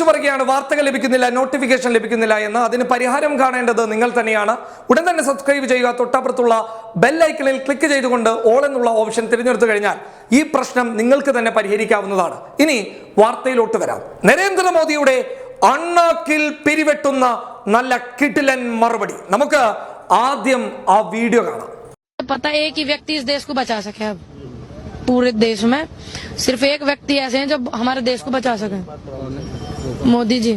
വിളിച്ചു പറയുകയാണ് വാർത്തകൾ ലഭിക്കുന്നില്ല നോട്ടിഫിക്കേഷൻ ലഭിക്കുന്നില്ല എന്ന്. അതിന് പരിഹാരം കാണേണ്ടത് നിങ്ങൾ തന്നെയാണ്. ഉടൻ തന്നെ സബ്സ്ക്രൈബ് ചെയ്യുക. തൊട്ടപ്പുറത്തുള്ള ബെൽ ഐക്കണിൽ ക്ലിക്ക് ചെയ്തുകൊണ്ട് ഓൾ എന്നുള്ള ഓപ്ഷൻ തിരഞ്ഞെടുത്തു കഴിഞ്ഞാൽ ഈ പ്രശ്നം നിങ്ങൾക്ക് തന്നെ പരിഹരിക്കാവുന്നതാണ്. ഇനി വാർത്തയിലോട്ട് വരാം. നരേന്ദ്രമോദിയുടെ അണ്ണാക്കിൽ പിരിവെട്ടുന്ന നല്ല കിടിലൻ മറുപടി. നമുക്ക് ആദ്യം ആ വീഡിയോ കാണാം. പത്ത വ്യക്തി पूरे देश में सिर्फ एक व्यक्ति ऐसे हैं जो हमारे देश को बचा सके। मोदी जी।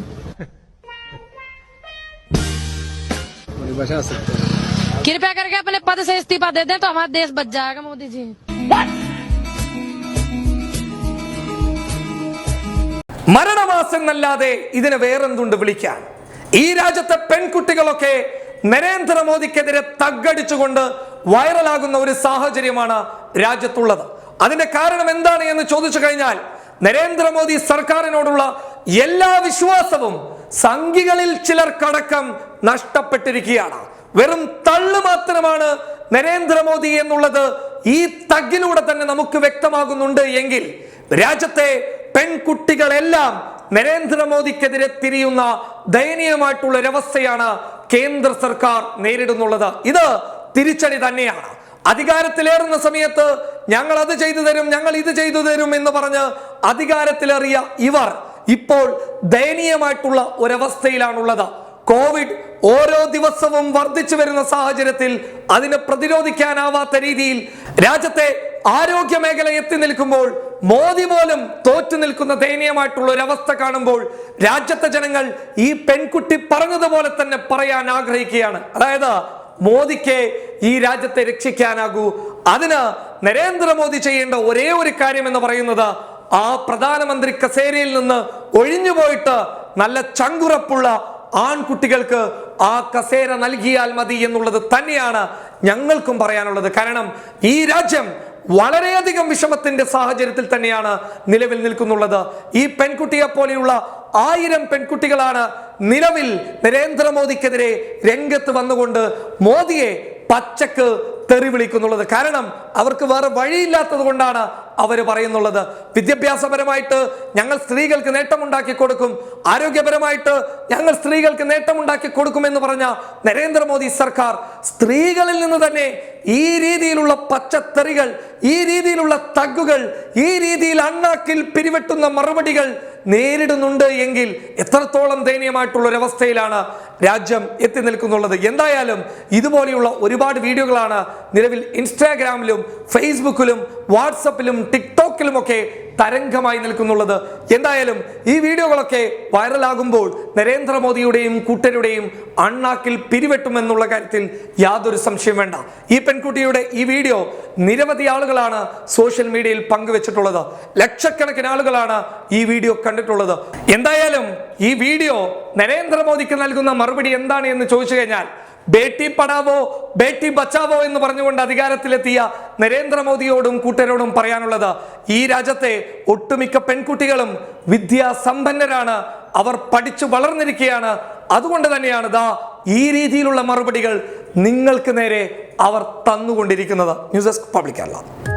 बचा सकते हैं। कृपया करके अपने पद से इस्तीफा दे दें तो हमारा देश बच जाएगा मोदी जी। മരണമാസെന്നല്ലാതെ ഇതിന് വേറെന്തുണ്ട് വിളിക്കാൻ? ഈ രാജ്യത്തെ പെൺകുട്ടികളൊക്കെ നരേന്ദ്രമോദിക്കെതിരെ തగ్గടിച്ചുകൊണ്ട് വൈറലാകുന്ന ഒരു സാഹചര്യമാണ് രാജ്യത്തുള്ളത്. അതിന്റെ കാരണം എന്താണ് എന്ന് ചോദിച്ചു കഴിഞ്ഞാൽ നരേന്ദ്രമോദി സർക്കാരിനോടുള്ള എല്ലാ വിശ്വാസവും സംഘികളിൽ ചിലർക്കടക്കം നഷ്ടപ്പെട്ടിരിക്കുകയാണ്. വെറും തള്ളു മാത്രമാണ് നരേന്ദ്രമോദി എന്നുള്ളത് ഈ തഗ്ഗിലൂടെ തന്നെ നമുക്ക് വ്യക്തമാകുന്നുണ്ട് എങ്കിൽ രാജ്യത്തെ പെൺകുട്ടികളെല്ലാം നരേന്ദ്രമോദിക്കെതിരെ തിരിയുന്ന ദയനീയമായിട്ടുള്ള ഒരവസ്ഥയാണ് കേന്ദ്ര സർക്കാർ നേരിടുന്നുള്ളത്. ഇത് തിരിച്ചടി തന്നെയാണ്. അധികാരത്തിലേറുന്ന സമയത്ത് ഞങ്ങൾ അത് ചെയ്തു തരും ഞങ്ങൾ ഇത് ചെയ്തു തരും എന്ന് പറഞ്ഞ് അധികാരത്തിലേറിയ ഇവർ ഇപ്പോൾ ദയനീയമായിട്ടുള്ള ഒരവസ്ഥയിലാണുള്ളത്. കോവിഡ് ഓരോ ദിവസവും വർദ്ധിച്ചു വരുന്ന സാഹചര്യത്തിൽ അതിനെ പ്രതിരോധിക്കാനാവാത്ത രീതിയിൽ രാജ്യത്തെ ആരോഗ്യ മേഖല എത്തി നിൽക്കുമ്പോൾ മോദി പോലും തോറ്റു നിൽക്കുന്ന ദയനീയമായിട്ടുള്ള ഒരു അവസ്ഥ കാണുമ്പോൾ രാജ്യത്തെ ജനങ്ങൾ ഈ പെൺകുട്ടി പറഞ്ഞതുപോലെ തന്നെ പറയാൻ ആഗ്രഹിക്കുകയാണ്. അതായത് മോദിക്ക് ഈ രാജ്യത്തെ രക്ഷിക്കാനാകൂ. അതിന് നരേന്ദ്രമോദി ചെയ്യേണ്ട ഒരേ ഒരു കാര്യം എന്ന് പറയുന്നത് ആ പ്രധാനമന്ത്രി കസേരയിൽ നിന്ന് ഒഴിഞ്ഞു പോയിട്ട് നല്ല ചങ്കുറപ്പുള്ള ആൺകുട്ടികൾക്ക് ആ കസേര നൽകിയാൽ മതി എന്നുള്ളത് തന്നെയാണ് ഞങ്ങൾക്കും പറയാനുള്ളത്. കാരണം ഈ രാജ്യം വളരെയധികം വിഷമത്തിന്റെ സാഹചര്യത്തിൽ തന്നെയാണ് നിലവിൽ നിൽക്കുന്നുള്ളത്. ഈ പെൺകുട്ടിയെ പോലെയുള്ള ആയിരം പെൺകുട്ടികളാണ് നിലവിൽ നരേന്ദ്രമോദിക്കെതിരെ രംഗത്ത് വന്നുകൊണ്ട് മോദിയെ പച്ചക്ക് തെറി വിളിക്കുന്നുള്ളത് കാരണം അവർക്ക് വേറെ വഴിയില്ലാത്തത് കൊണ്ടാണ് അവർ പറയുന്നുള്ളത്. വിദ്യാഭ്യാസപരമായിട്ട് ഞങ്ങൾ സ്ത്രീകൾക്ക് നേട്ടമുണ്ടാക്കി കൊടുക്കും. ആരോഗ്യപരമായിട്ട് ഞങ്ങൾ സ്ത്രീകൾക്ക് നേട്ടമുണ്ടാക്കി കൊടുക്കും എന്ന് പറഞ്ഞ നരേന്ദ്രമോദി സർക്കാർ സ്ത്രീകളിൽ നിന്ന് തന്നെ ഈ രീതിയിലുള്ള പച്ചത്തെറികൾ ഈ രീതിയിലുള്ള തഗ്ഗുകൾ ഈ രീതിയിൽ അണ്ണാക്കിൽ പിരിവെട്ടുന്ന മറുപടികൾ നേരിടുന്നുണ്ട് എങ്കിൽ എത്രത്തോളം ദയനീയമായിട്ടുള്ള ഒരു അവസ്ഥയിലാണ് രാജ്യം എത്തി നിൽക്കുന്നുള്ളത്. എന്തായാലും ഇതുപോലെയുള്ള ഒരുപാട് വീഡിയോകളാണ് നിലവിൽ ഇൻസ്റ്റാഗ്രാമിലും ഫേസ്ബുക്കിലും വാട്സപ്പിലും ടിക്ടോക്കിലും ഒക്കെ തരംഗമായി നിൽക്കുന്നുള്ളത്. എന്തായാലും ഈ വീഡിയോകളൊക്കെ വൈറലാകുമ്പോൾ നരേന്ദ്രമോദിയുടെയും കൂട്ടരുടെയും അണ്ണാക്കിൽ പിരിവെട്ടുമെന്നുള്ള കാര്യത്തിൽ യാതൊരു സംശയം വേണ്ട. ഈ പെൺകുട്ടിയുടെ ഈ വീഡിയോ നിരവധി ആളുകളാണ് സോഷ്യൽ മീഡിയയിൽ പങ്കുവച്ചിട്ടുള്ളത്. ലക്ഷക്കണക്കിന് ആളുകളാണ് ഈ വീഡിയോ കണ്ടിട്ടുള്ളത്. എന്തായാലും ഈ വീഡിയോ നരേന്ദ്രമോദിക്ക് നൽകുന്ന മറുപടി എന്താണ് എന്ന് ചോദിച്ചു കഴിഞ്ഞാൽ ബേട്ടി പടാവോ ബേട്ടി ബച്ചാവോ എന്ന് പറഞ്ഞുകൊണ്ട് അധികാരത്തിലെത്തിയ നരേന്ദ്രമോദിയോടും കൂട്ടരോടും പറയാനുള്ളത് ഈ രാജ്യത്തെ ഒട്ടുമിക്ക പെൺകുട്ടികളും വിദ്യാസമ്പന്നരാണ് അവർ പഠിച്ചു വളർന്നിരിക്കുകയാണ്. അതുകൊണ്ട് തന്നെയാണ് ദാ ഈ രീതിയിലുള്ള മറുപടികൾ നിങ്ങൾക്ക് നേരെ അവർ തന്നുകൊണ്ടിരിക്കുന്നത്. News desk public